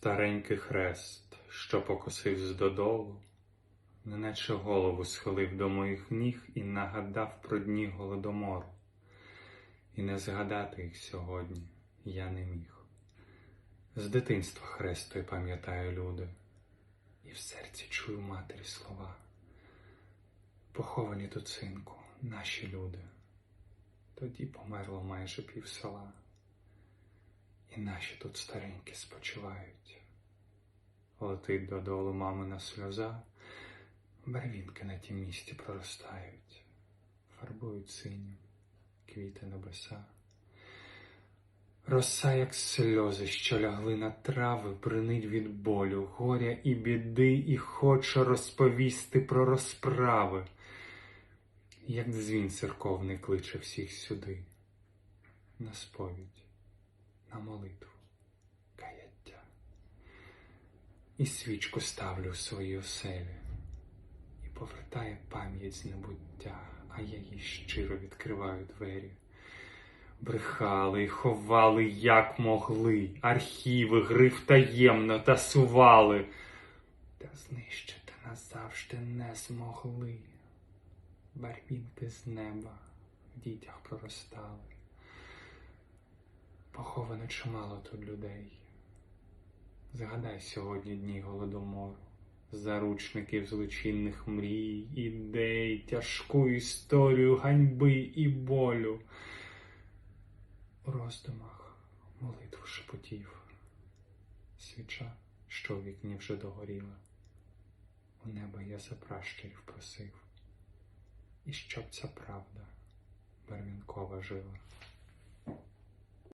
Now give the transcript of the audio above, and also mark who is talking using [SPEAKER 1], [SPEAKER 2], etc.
[SPEAKER 1] Старенький хрест, що покосивсь додолу, неначе голову схилив до моїх ніг і нагадав про дні голодомору. І не згадати їх сьогодні я не міг. З дитинства хрест пам'ятаю люди, і в серці чую матері слова. Поховані тут, синку, наші люди. Тоді померло майже пів села. І наші тут старенькі спочивають. Летить додолу мамина сльоза, барвінки на тім місці проростають, фарбують синім квіти небеса. Роса, як сльози, що лягли на трави, бринить від болю, горя і біди, і хоче розповісти про розправи, як дзвін церковний кличе всіх сюди, на сповідь, на молитву, каяття. І свічку ставлю в своїй оселі, і повертає пам'ять з небуття, а я їй щиро відкриваю двері. Брехали й ховали, як могли, архіви гриф таємно тасували, та знищити назавжди не змогли. Барвінки з неба в дітях проростали. Поховано чимало тут людей. Згадай сьогодні дні голодомору, заручників злочинних мрій, ідей, тяжку історію ганьби і болю. У роздумах молитву шепотів, свіча, що у вікні вже догоріла, у небо я за пращурів просив, і щоб ця правда барвінкова жила.